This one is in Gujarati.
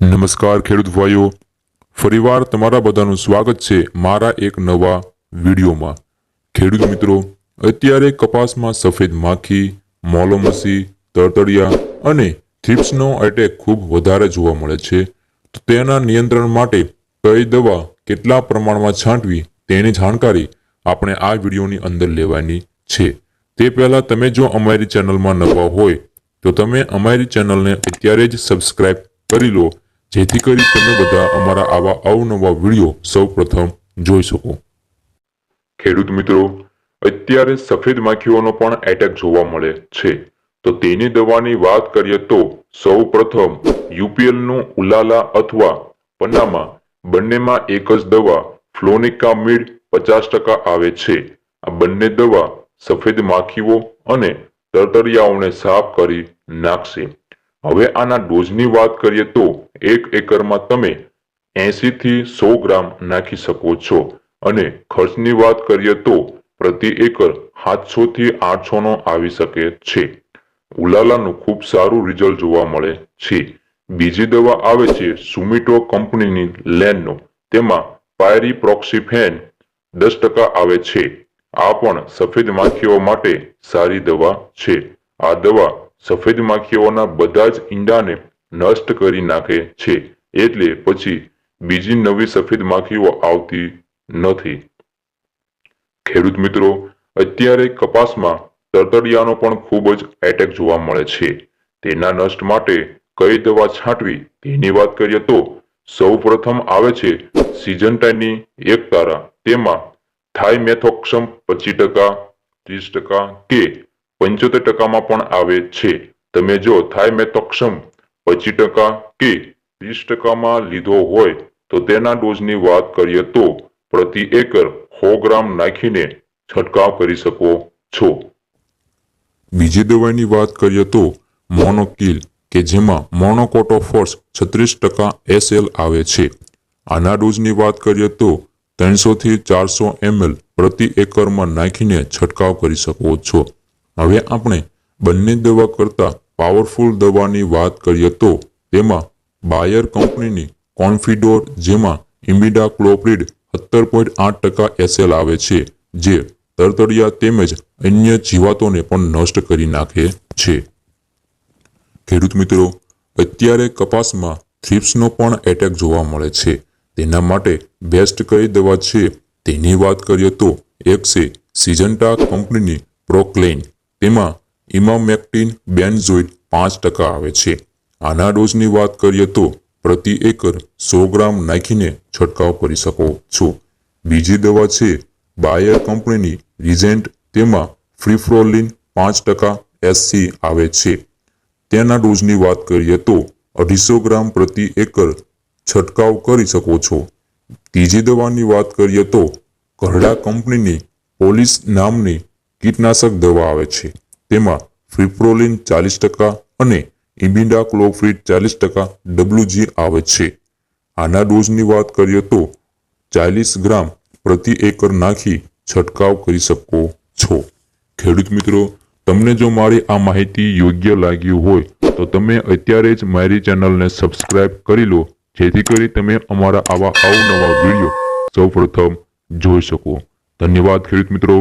નમસ્કાર ખેડૂત ભાઈઓ. ફરીવાર તમારા બધાનું સ્વાગત છે મારા એક નવા વિડીયોમાં. ખેડૂત મિત્રો, અત્યારે કપાસમાં સફેદ માખી મોલોમસી તરતડિયા અને થ્રિપ્સનો એટેક ખૂબ વધારે જોવા મળે છે. તો તેના નિયંત્રણ માટે કઈ દવા કેટલા પ્રમાણમાં છાંટવી તેની જાણકારી આપણે આ વિડીયોની અંદર લેવાની છે. તે પહેલાં તમે જો અમારી ચેનલમાં નવા હોય તો તમે અમારી ચેનલને અત્યારે જ સબસ્ક્રાઈબ કરી લો જેથી કરી તમે બધા અમારા આવા અવનવા વીડિયો સૌપ્રથમ જોઈ શકો. ખેડૂત મિત્રો, અત્યારે સફેદ માખીઓનો પણ એટેક જોવા મળે છે. તો તેની દવાની વાત કરીએ તો સૌ પ્રથમ યુપીએલનું ઉલાલા અથવા પન્નામાં બંનેમાં એક જ દવા ફ્લોનિકા મીડ પચાસ ટકા આવે છે. આ બંને દવા સફેદ માખીઓ અને તરતરિયાઓને સાફ કરી નાખશે. હવે આના ડોઝની વાત કરીએ તો એક એકરમાં તમે એસી થી સો ગ્રામ નાખી શકો છો. અને ખર્ચની વાત કરીએ તો પ્રતિ એકર સાતસો થી આઠસો નો આવી શકે છે. ઉલાલાનું ખૂબ સારું રિઝલ્ટ જોવા મળે છે. બીજી દવા આવે છે સુમિટો કંપનીની લેનનો. તેમાં પાયરી પ્રોક્સીફેન દસ ટકા આવે છે. આ પણ સફેદ માખીઓ માટે સારી દવા છે. આ દવા સફેદ માખીઓના બધા જ ઈંડાને નષ્ટ કરી નાખે છે. એટલે પછી બીજી નવી સફેદ માખીઓ આવતી નથી. ખેડૂત મિત્રો, અત્યારે કપાસમાં તરતડિયાનો પણ ખૂબ જ એટેક જોવા મળે છે. તેના નષ્ટ માટે કઈ દવા છાંટવી? તેની વાત કરીએ તો સૌ પ્રથમ આવે છે સિઝન્ટાઇનની એક તારા. તેમાં થાઇમેથોક્સમ પચીસ ટકા, ત્રીસ ટકા કે પંચોતેર ટકામાં પણ આવે છે. તમે જો થાઇમેથોક્સમ પચીસ ટકા કે ત્રીસ ટકામાં લીધો હોય તો તેના ડોઝની વાત કરીએ તો પ્રતિ એકર સો ગ્રામ નાખીને છંટકાવ કરી શકો છો. બીજી દવાની વાત કરીએ તો મોનોકિલ કે જેમાં મોનોકોટોફોર્સ છત્રીસ ટકા એસએલ આવે છે. આના ડોઝની વાત કરીએ તો ત્રણસો થી ચારસો એમએલ પ્રતિ એકરમાં નાખીને છંટકાવ કરી શકો છો. હવે આપણે બંને દવા કરતા પાવરફુલ દવાની વાત કરીએ તો તેમાં બાયર કંપનીની કોન્ફિડોર જેમાં ઇમિડા ક્લોપ્રિડ સત્તર પોઈન્ટ આઠ ટકા એસએલ આવે છે, જે તરતડિયા તેમજ અન્ય જીવાતોને પણ નષ્ટ કરી નાખે છે. ખેડૂત મિત્રો, અત્યારે કપાસમાં થ્રિપ્સનો પણ એટેક જોવા મળે છે. તેના માટે બેસ્ટ કઈ દવા છે તેની વાત કરીએ તો એક છે સિજન્ટા કંપનીની પ્રોક્લેન તેમાં ઇમામેક્ટિન બેન્ઝોઇડ પાંચ ટકા આવે છે. આના ડોઝની વાત કરીએ તો પ્રતિ એકર સો ગ્રામ નાખીને છંટકાવ કરી શકો છો. બીજી દવા છે બાયર કંપનીની રિઝેન્ટ તેમાં ફ્રીફ્રોલિન પાંચ ટકા એસસી આવે છે. તેના ડોઝની વાત કરીએ તો અઢીસો ગ્રામ પ્રતિ એકર છંટકાવ કરી શકો છો. ત્રીજી દવાની વાત કરીએ તો કરડા કંપનીની પોલીસ નામની કીટનાશક દવા આવે છે. તેમાં ફિપ્રોલિન ચાલીસ ટકા અને ઇબિડા ક્લોફ્રીટ ચાલીસ ટકા ડબ્લ્યુજી આવે છે. આના ડોઝની વાત કરીએ તો ચાલીસ ગ્રામ પ્રતિ એકર નાખી છંટકાવ કરી શકો છો. ખેડૂત મિત્રો, તમને જો મારી આ માહિતી યોગ્ય લાગી હોય, તો તમે અત્યારે જ મારી ચેનલને સબસ્ક્રાઇબ કરી લો. જેથી કરી તમે અમારા આવા અવનવા વીડિયો સૌપ્રથમ જોઈ શકો. ધન્યવાદ ખેડૂત મિત્રો.